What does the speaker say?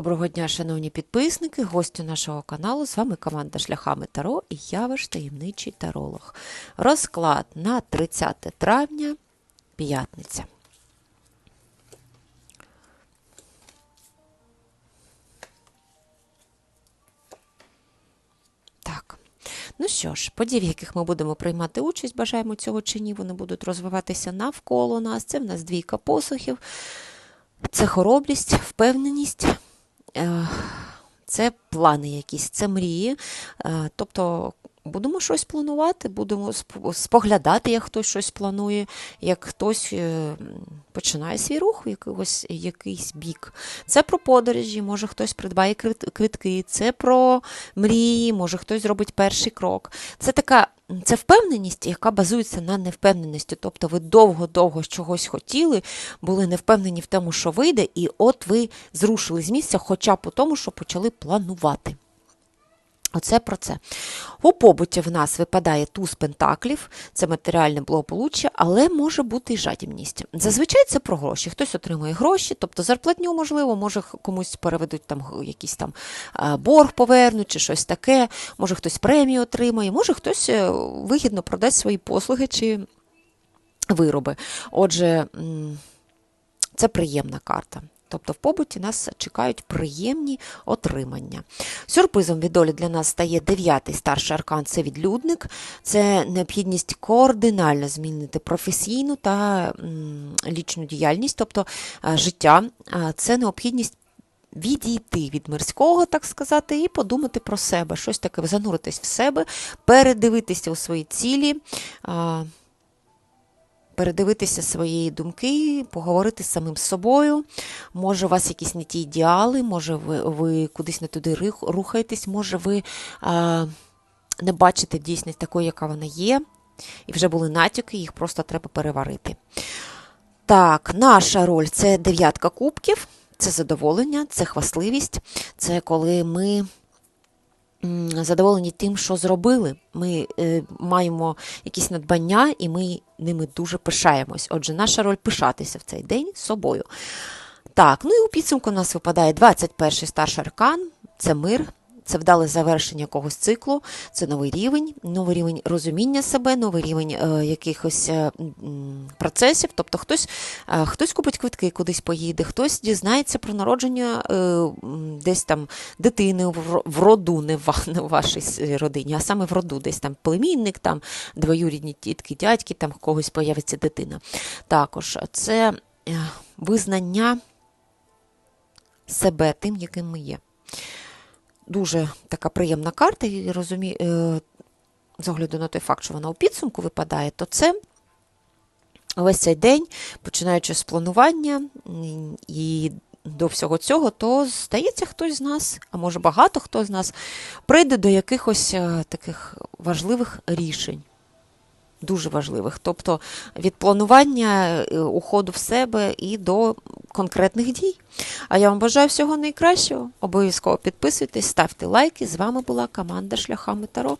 Доброго дня, шановні підписники, гості нашого каналу. З вами команда Шляхами Таро і я ваш таємничий таролог. Розклад на 30 травня, п'ятниця. Так. Ну що ж, подій, в яких ми будемо приймати участь, бажаємо цього чи ні, вони будуть розвиватися навколо нас. Це в нас двійка посухів, це хоробрість, впевненість. Е, це плани якісь, це мрії. Е, Тобто будемо щось планувати, будемо споглядати, як хтось щось планує, як хтось е, починає свій рух в якийсь, якийсь бік. Це про подорожі, може хтось придбає квитки, це про мрії, може хтось зробить перший крок. Це така. Це впевненість, яка базується на невпевненості. Тобто ви довго-довго чогось хотіли, були не впевнені в тому, що вийде, і от ви зрушили з місця, хоча по тому, що почали планувати. Оце про це. У побуті в нас випадає туз пентаклів, це матеріальне благополуччя, але може бути і жадібність. Зазвичай це про гроші. Хтось отримує гроші, тобто зарплатню, можливо, може комусь переведуть там якийсь там борг повернуть чи щось таке, може хтось премію отримає, може хтось е, вигідно продасть свої послуги чи вироби. Отже, це приємна карта. Тобто в побуті нас чекають приємні отримання. Сюрпризом від долі для нас стає дев'ятий старший аркан це відлюдник. Це необхідність координально змінити професійну та лічну діяльність, тобто життя. Це необхідність відійти від мирського, так сказати, і подумати про себе, щось таке, зануритись в себе, передивитися у свої цілі. Передивитися свої думки, поговорити з самим собою. Може, у вас якісь не ті ідеали, може, ви, ви кудись не туди рухаєтесь, може, ви а, не бачите дійсність такою, яка вона є, і вже були натяки, їх просто треба переварити. Так, наша роль це дев'ятка кубків, це задоволення, це хвасливість, це коли ми задоволені тим, що зробили. Ми е, маємо якісь надбання, і ми ними дуже пишаємось. Отже, наша роль пишатися в цей день собою. Так, ну і у підсумку у нас випадає 21-й старший аркан, це мир. Це вдале завершення якогось циклу, це новий рівень, новий рівень розуміння себе, новий рівень е, якихось е, процесів. Тобто хтось, е, хтось купить квитки, кудись поїде, хтось дізнається про народження е, десь там дитини в в роду, не в, не в вашій родині, а саме в роду, десь там племінник, там двоюрідні тітки, дядьки, там когось появиться дитина. Також це е, визнання себе тим, яким ми є. Дуже така приємна карта, і розумію, е, з огляду на той факт, що вона у підсумку випадає, то це весь цей день, починаючи з планування і до всього цього, то здається, хтось з нас, а може багато хто з нас, прийде до якихось е, таких важливих рішень. Дуже важливих. Тобто від планування е, уходу в себе і до конкретних дій. А я вам бажаю всього найкращого. Обов'язково підписуйтесь, ставте лайки. З вами була команда Шляхами Таро.